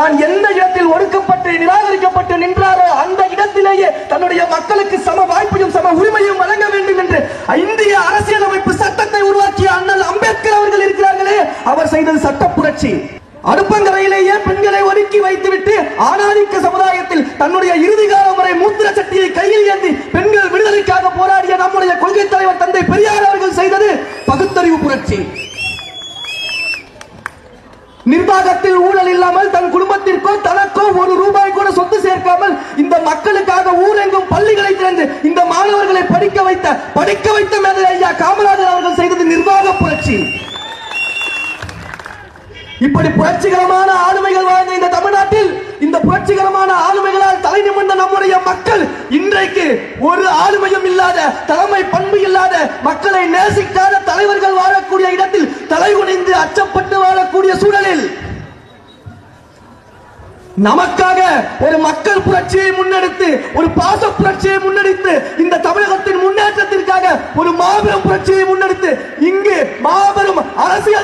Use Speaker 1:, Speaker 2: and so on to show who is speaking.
Speaker 1: தான் எந்த இடத்தில் ஒடுக்கப்பட்டு நிராகரிக்கப்பட்டு நின்றாரோ அந்த இடத்திலேயே தன்னுடைய மக்களுக்கு சம வாய்ப்பையும் சம உரிமையும் வழங்க வேண்டும் என்று இந்திய அரசியலமைப்பு சட்டத்தை உருவாக்கிய அண்ணல் அம்பேத்கர் அவர்கள் இருக்கிறார்களே அவர் செய்தது சட்ட புரட்சி. அடுப்பங்கரையிலேயே பெண்களை ஒதுக்கி வைத்துவிட்டு ஆணாதிக்க சமுதாயத்தில் தன்னுடைய இறுதி காலம் வரை மூத்திர சட்டியை கையில் ஏந்தி பெண்கள் விடுதலைக்காக போராடிய நம்முடைய கொள்கை தலைவர் தந்தை பெரியார் அவர்கள் செய்தது பகுத்தறிவு புரட்சி. நிர்வாகத்தில் ஊழல் பள்ளிகளை இந்த மாணவர்களை படிக்க வைத்த படிக்க வைத்த மேலே ஐயா காமராஜர் அவர்கள் செய்தது நிர்வாக புரட்சி. இப்படி புரட்சிகரமான ஆளுமைகள் வாழ்ந்த இந்த தமிழ்நாட்டில் இந்த புரட்சிகரமான ஆளுமைகளால் தலை நிமிர்ந்த நம்முடைய மக்கள் இன்றைக்கு ஒரு ஆளுமையும் இல்லாத தலைமை பண்பு இல்லாத மக்களை நேசிக்காத தலைவர்கள் வாழக்கூடிய இடத்தில் தலை குனிந்து அச்சப்பட்டு வாழக்கூடிய சூழலில் நமக்காக ஒரு மக்கள் புரட்சியை முன்னெடுத்து ஒரு பாச புரட்சியை முன்னெடுத்து இந்த தமிழகத்தின் முன்னேற்றத்திற்காக ஒரு முன்னெடுத்து இங்கு மாபெரும் அரசியல்